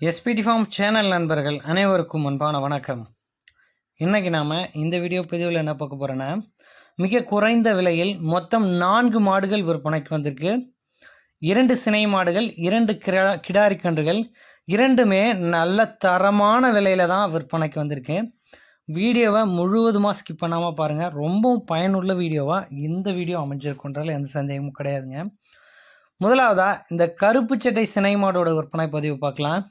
SPD form channel நண்பர்கள் அனைவருக்கும் அன்பான வணக்கம். இன்றைக்கி நாம் இந்த வீடியோ பதிவில் என்ன பார்க்க போகிறோன்னா மிக குறைந்த விலையில் மொத்தம் நான்கு மாடுகள் விற்பனைக்கு வந்திருக்கு. இரண்டு சினை மாடுகள் இரண்டு கிடா கிடாரி கன்றுகள் இரண்டுமே நல்ல தரமான விலையில் தான் விற்பனைக்கு வந்திருக்கு. வீடியோவை முழுவதுமாக ஸ்கிப் பண்ணாமல் பாருங்கள் ரொம்பவும் பயனுள்ள வீடியோவாக இந்த வீடியோ அமைஞ்சிருக்குன்றால் எந்த சந்தேகமும் கிடையாதுங்க. முதலாவதாக இந்த கருப்பு சட்டை சினை மாடோட விற்பனை பதிவு பார்க்கலாம்.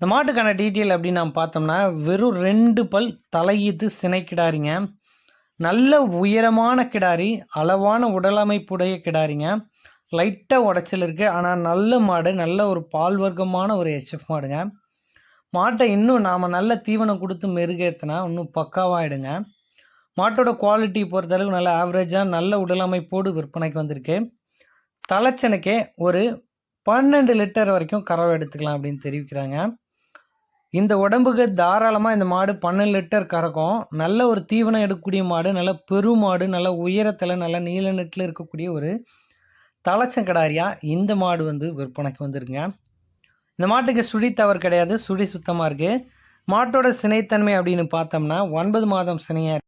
இந்த மாட்டுக்கான டீட்டெயில் அப்படின்னு நாம் பார்த்தோம்னா வெறும் ரெண்டு பல் தலையீத்து சினை கிடாரிங்க நல்ல உயரமான கிடாரி அளவான உடலமைப்புடைய கிடாரிங்க. லைட்டாக உடச்சல் இருக்குது ஆனால் நல்ல மாடு நல்ல ஒரு பால் வர்க்கமான ஒரு ஹெச்எஃப் மாடுங்க. மாட்டை இன்னும் நாம் நல்ல தீவனம் கொடுத்து மெருகேற்றினா இன்னும் பக்காவாகிடுங்க மாட்டோட குவாலிட்டி பொறுத்தளவுக்கு நல்ல ஆவரேஜாக நல்ல உடலமைப்போடு விற்பனைக்கு வந்திருக்கு. தலைச்சனுக்கே ஒரு பன்னெண்டு லிட்டர் வரைக்கும் கறவை எடுத்துக்கலாம் அப்படின்னு தெரிவிக்கிறாங்க. இந்த உடம்புக்கு தாராளமாக இந்த மாடு பன்னெண்டு லிட்டர் கறக்கும். நல்ல ஒரு தீவனம் எடுக்கக்கூடிய மாடு நல்ல பெரு மாடு நல்ல உயரத்தில் நல்ல நீல நெட்டில் இருக்கக்கூடிய ஒரு தலச்சங்கடாரியாக இந்த மாடு வந்து விற்பனைக்கு வந்துருங்க இந்த மாட்டுக்கு சுழி தவறு கிடையாது சுழி சுத்தமாக இருக்குது மாட்டோட சினைத்தன்மை அப்படின்னு பார்த்தோம்னா ஒன்பது மாதம் சினையாக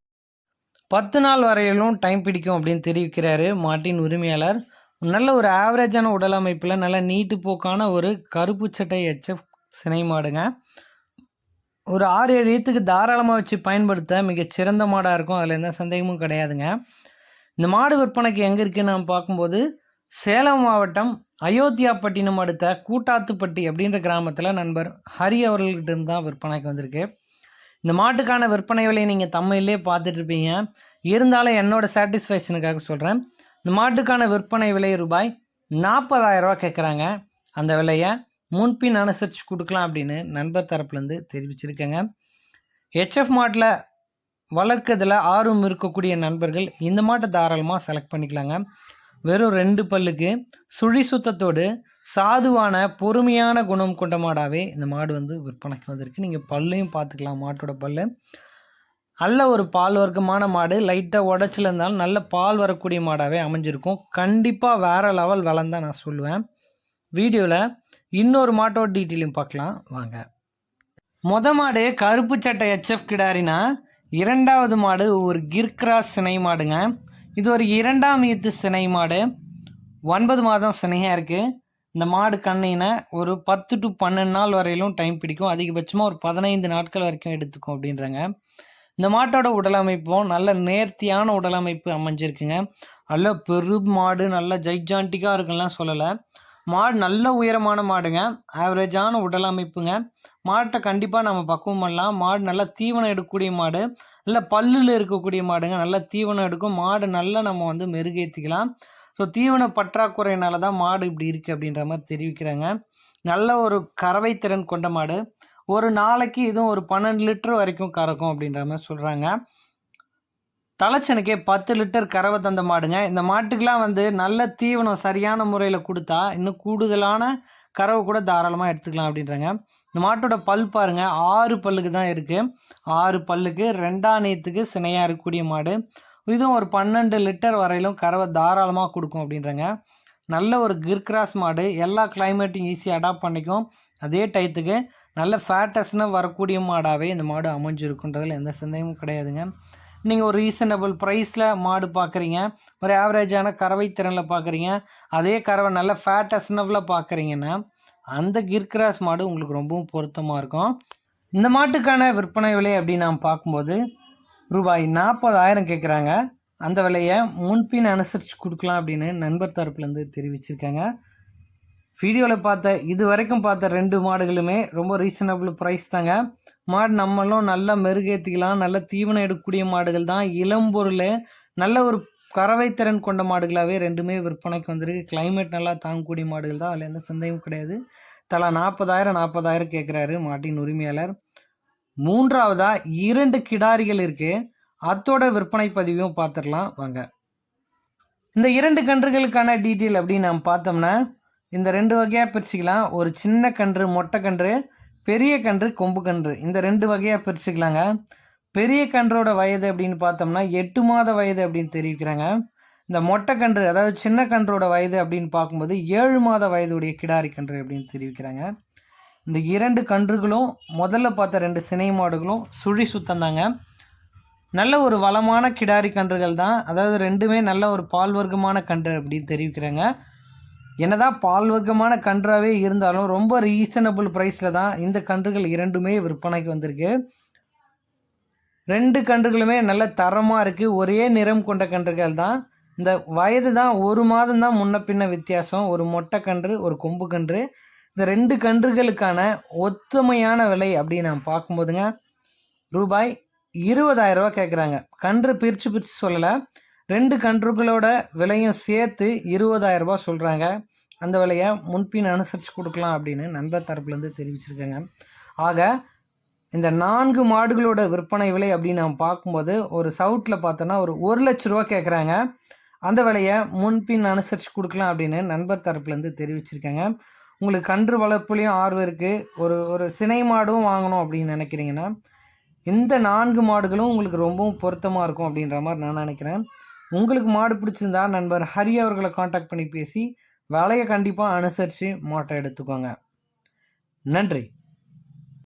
பத்து நாள் வரையிலும் டைம் பிடிக்கும் அப்படின்னு தெரிவிக்கிறாரு மாட்டின் உரிமையாளர். நல்ல ஒரு ஆவரேஜான உடல் அமைப்பில் நல்ல நீட்டு போக்கான ஒரு கருப்பு சட்டை எச்எஃப் சினை மாடுங்க. ஒரு ஆறு ஏழு ஈத்துக்கு தாராளமாக வச்சு பயன்படுத்த மிக சிறந்த மாடாக இருக்கும். அதில் எந்த சந்தேகமும் கிடையாதுங்க. இந்த மாடு விற்பனைக்கு எங்கே இருக்குன்னு நம்ம பார்க்கும்போது சேலம் மாவட்டம் அயோத்தியாப்பட்டினம் அடுத்த கூட்டாத்துப்பட்டி அப்படின்ற கிராமத்தில் நண்பர் ஹரி அவர்கள்கிட்ட இருந்து தான் விற்பனைக்கு வந்திருக்கு. இந்த மாட்டுக்கான விற்பனை விலையை நீங்கள் தமிழ்லேயே பார்த்துட்டு இருப்பீங்க இருந்தாலும் என்னோடய சாட்டிஸ்ஃபேக்ஷனுக்காக சொல்கிறேன் இந்த மாட்டுக்கான விற்பனை விலை ரூபாய் நாற்பதாயிரரூவா கேட்குறாங்க அந்த விலையை முன்பின் அனுசரித்து கொடுக்கலாம் அப்படின்னு நண்பர் தரப்புலேருந்து தெரிவிச்சிருக்கேங்க. ஹெச்எஃப் மாட்டில் வளர்க்கறதுல ஆர்வம் இருக்கக்கூடிய நண்பர்கள் இந்த மாட்டை தாராளமாக செலக்ட் பண்ணிக்கலாங்க. வெறும் ரெண்டு பல்லுக்கு சுழி சுத்தத்தோடு சாதுவான பொறுமையான குணம் கொண்ட மாடாகவே இந்த மாடு வந்து விற்பனைக்கு வந்திருக்கு. நீங்கள் பல்லையும் பார்த்துக்கலாம் மாட்டோட பல்லு. நல்ல ஒரு பால் வர்க்கமான மாடு லைட்டாக உடச்சில் இருந்தாலும் நல்ல பால் வரக்கூடிய மாடாகவே அமைஞ்சிருக்கும். கண்டிப்பாக வேறு லெவல் வளர்ந்தால் நான் சொல்லுவேன். வீடியோவில் இன்னொரு மாட்டோட டீட்டெயிலும் பார்க்கலாம். வாங்க. மொத மாடு கருப்பு சட்டை எச்எஃப் கிடாரினா இரண்டாவது மாடு ஒரு கிர்கிராஸ் சினை மாடுங்க. இது ஒரு இரண்டாம் ஈத்து சினை மாடு. ஒன்பது மாதம் சினையாக இருக்குது இந்த மாடு கண்ணினா ஒரு பத்து டு பன்னெண்டு நாள் வரையிலும் டைம் பிடிக்கும். அதிகபட்சமாக ஒரு பதினைந்து நாட்கள் வரைக்கும் எடுத்துக்கும் அப்படின்றாங்க. இந்த மாட்டோட உடலமைப்பும் நல்ல நேர்த்தியான உடலமைப்பு அமைஞ்சிருக்குங்க. நல்ல பெரு மாடு நல்ல ஜைஜான்டிக்காக இருக்குலாம் சொல்லலை. மாடு நல்ல உயரமான மாடுங்க. ஆவரேஜான உடல் அமைப்புங்க. மாட்டை கண்டிப்பாக நம்ம பக்குவம் பண்ணலாம். மாடு நல்லா தீவனம் எடுக்கக்கூடிய மாடு. நல்ல பல்லில் இருக்கக்கூடிய மாடுங்க. நல்லா தீவனம் எடுக்கும். மாடு நல்லா நம்ம வந்து மெருகேற்றிக்கலாம் ஸோ தீவன பற்றாக்குறையினால தான் மாடு இப்படி இருக்குது அப்படின்ற மாதிரி தெரிவிக்கிறாங்க. நல்ல ஒரு கறவை திறன் கொண்ட மாடு. ஒரு நாளைக்கு இதுவும் ஒரு பன்னெண்டு லிட்டர் வரைக்கும் கறக்கும் அப்படின்ற மாதிரி சொல்கிறாங்க தலைச்சனுக்கே பத்து லிட்டர் கறவை தந்த மாடுங்க. இந்த மாட்டுக்கெலாம் வந்து நல்ல தீவனம் சரியான முறையில் கொடுத்தா இன்னும் கூடுதலான கறவை கூட தாராளமாக எடுத்துக்கலாம் அப்படின்றாங்க. இந்த மாட்டோட பல் பாருங்க ஆறு பல்லுக்கு தான் இருக்குது ஆறு பல்லுக்கு ரெண்டாம் நேத்துக்கு சினையாக இருக்கக்கூடிய மாடு. இதுவும் ஒரு பன்னெண்டு லிட்டர் வரையிலும் கறவை தாராளமாக கொடுக்கும் அப்படின்றாங்க. நல்ல ஒரு கிர்கிராஸ் மாடு. எல்லா கிளைமேட்டும் ஈஸியாக அடாப்ட் பண்ணிக்கும். அதே டயத்துக்கு நல்ல ஃபேட்டஸ்னு வரக்கூடிய மாடாகவே இந்த மாடு அமைஞ்சிருக்குன்றதில் எந்த சந்தேகமும் கிடையாதுங்க. நீங்கள் ஒரு ரீசனபிள் ப்ரைஸில் மாடு பார்க்குறீங்க ஒரு ஆவரேஜான கறவை திறனில் பார்க்குறீங்க அதே கறவை நல்ல ஃபேட்டஸ்னபிளாக பார்க்குறீங்கன்னா அந்த கிர்கிராஸ் மாடு உங்களுக்கு ரொம்பவும் பொருத்தமாக இருக்கும். இந்த மாட்டுக்கான விற்பனை விலை அப்படின்னு நாம் பார்க்கும்போது ரூபாய் நாற்பதாயிரம் கேட்குறாங்க அந்த விலையை முன்பின் அனுசரித்து கொடுக்கலாம் அப்படின்னு நண்பர் தரப்புலேருந்து தெரிவிச்சிருக்காங்க. வீடியோவில் பார்த்த இது வரைக்கும் பார்த்த ரெண்டு மாடுகளுமே ரொம்ப ரீசனபிள் ப்ரைஸ் தாங்க. மாடு நம்மளும் நல்லா மெருகேற்றிக்கலாம் நல்ல தீவனம் எடுக்கக்கூடிய மாடுகள் தான். இளம்பொருள் நல்ல ஒரு கறவை திறன் கொண்ட மாடுகளாகவே ரெண்டுமே விற்பனைக்கு வந்திருக்கு. கிளைமேட் நல்லா தாங்கக்கூடிய மாடுகள் தான். அதில் எந்த சந்தேகமும் கிடையாது. தலா நாற்பதாயிரம் நாற்பதாயிரம் கேட்குறாரு மாட்டின் உரிமையாளர். மூன்றாவதாக இரண்டு கிடாரிகள் இருக்குது அத்தோட விற்பனை பதிவையும் பார்த்துடலாம் வாங்க. இந்த இரண்டு கன்றுகளுக்கான டீட்டெயில் அப்படின்னு நம்ம பார்த்தோம்னா இந்த ரெண்டு வகையாக பிரிச்சுக்கலாம். ஒரு சின்ன கன்று மொட்டை கன்று பெரிய கன்று கொம்பு கன்று. இந்த ரெண்டு வகையாக பிரிச்சுக்கலாங்க. பெரிய கன்றோட வயது அப்படின்னு பார்த்தோம்னா எட்டு மாத வயது அப்படின்னு தெரிவிக்கிறாங்க. இந்த மொட்டை கன்று அதாவது சின்ன கன்றோட வயது அப்படின்னு பார்க்கும்போது ஏழு மாத வயதுடைய கிடாரி கன்று அப்படின்னு தெரிவிக்கிறாங்க. இந்த இரண்டு கன்றுகளும் முதல்ல பார்த்த ரெண்டு சினை மாடுகளும் சுழி சுத்தம் தாங்க நல்ல ஒரு வளமான கிடாரி கன்றுகள் தான். அதாவது ரெண்டுமே நல்ல ஒரு பால் வர்க்கமான கன்று அப்படின்னு தெரிவிக்கிறாங்க. என்னதான் பால் வர்க்கமான கன்றாவே இருந்தாலும் ரொம்ப ரீசனபிள் ப்ரைஸில் தான் இந்த கன்றுகள் இரண்டுமே விற்பனைக்கு வந்திருக்கு. ரெண்டு கன்றுகளுமே நல்ல தரமாக இருக்குது ஒரே நிறம் கொண்ட கன்றுகள் தான். இந்த வயது தான் ஒரு மாதம் தான் முன்ன பின்ன வித்தியாசம். ஒரு மொட்டை கன்று ஒரு கொம்பு கன்று. இந்த ரெண்டு கன்றுகளுக்கான ஒத்துமையான விலை அப்படின்னு நான் பார்க்கும்போதுங்க ரூபாய் இருபதாயிரம் கேட்குறாங்க கன்று பிரித்து பிரித்து சொல்லலை. ரெண்டு கன்றுகளோட விலையும் சேர்த்து இருபதாயிரம் சொல்கிறாங்க அந்த விலையை முன்பின் அனுசரித்து கொடுக்கலாம் அப்படின்னு நண்பர் தரப்புலேருந்து தெரிவிச்சிருக்காங்க. ஆக இந்த நான்கு மாடுகளோட விற்பனை விலை அப்படின்னு நம்ம பார்க்கும்போது ஒரு சவுட்டில் பார்த்தோன்னா ஒரு ஒரு லட்ச ரூபா கேட்குறாங்க அந்த விலையை முன்பின் அனுசரித்து கொடுக்கலாம் அப்படின்னு நண்பர் தரப்புலேருந்து தெரிவிச்சிருக்காங்க. உங்களுக்கு கன்று வளர்ப்புலேயும் ஆர்வம் இருக்குது ஒரு ஒரு சினை மாடும் வாங்கணும் அப்படின்னு நினைக்கிறீங்கன்னா இந்த நான்கு மாடுகளும் உங்களுக்கு ரொம்பவும் பொருத்தமாக இருக்கும் அப்படின்ற மாதிரி நான் நினைக்கிறேன். உங்களுக்கு மாடு பிடிச்சிருந்தா நண்பர் ஹரி அவர்களை காண்டாக்ட் பண்ணி பேசி விலையை கண்டிப்பாக அனுசரித்து மாட்டை எடுத்துக்கோங்க. நன்றி.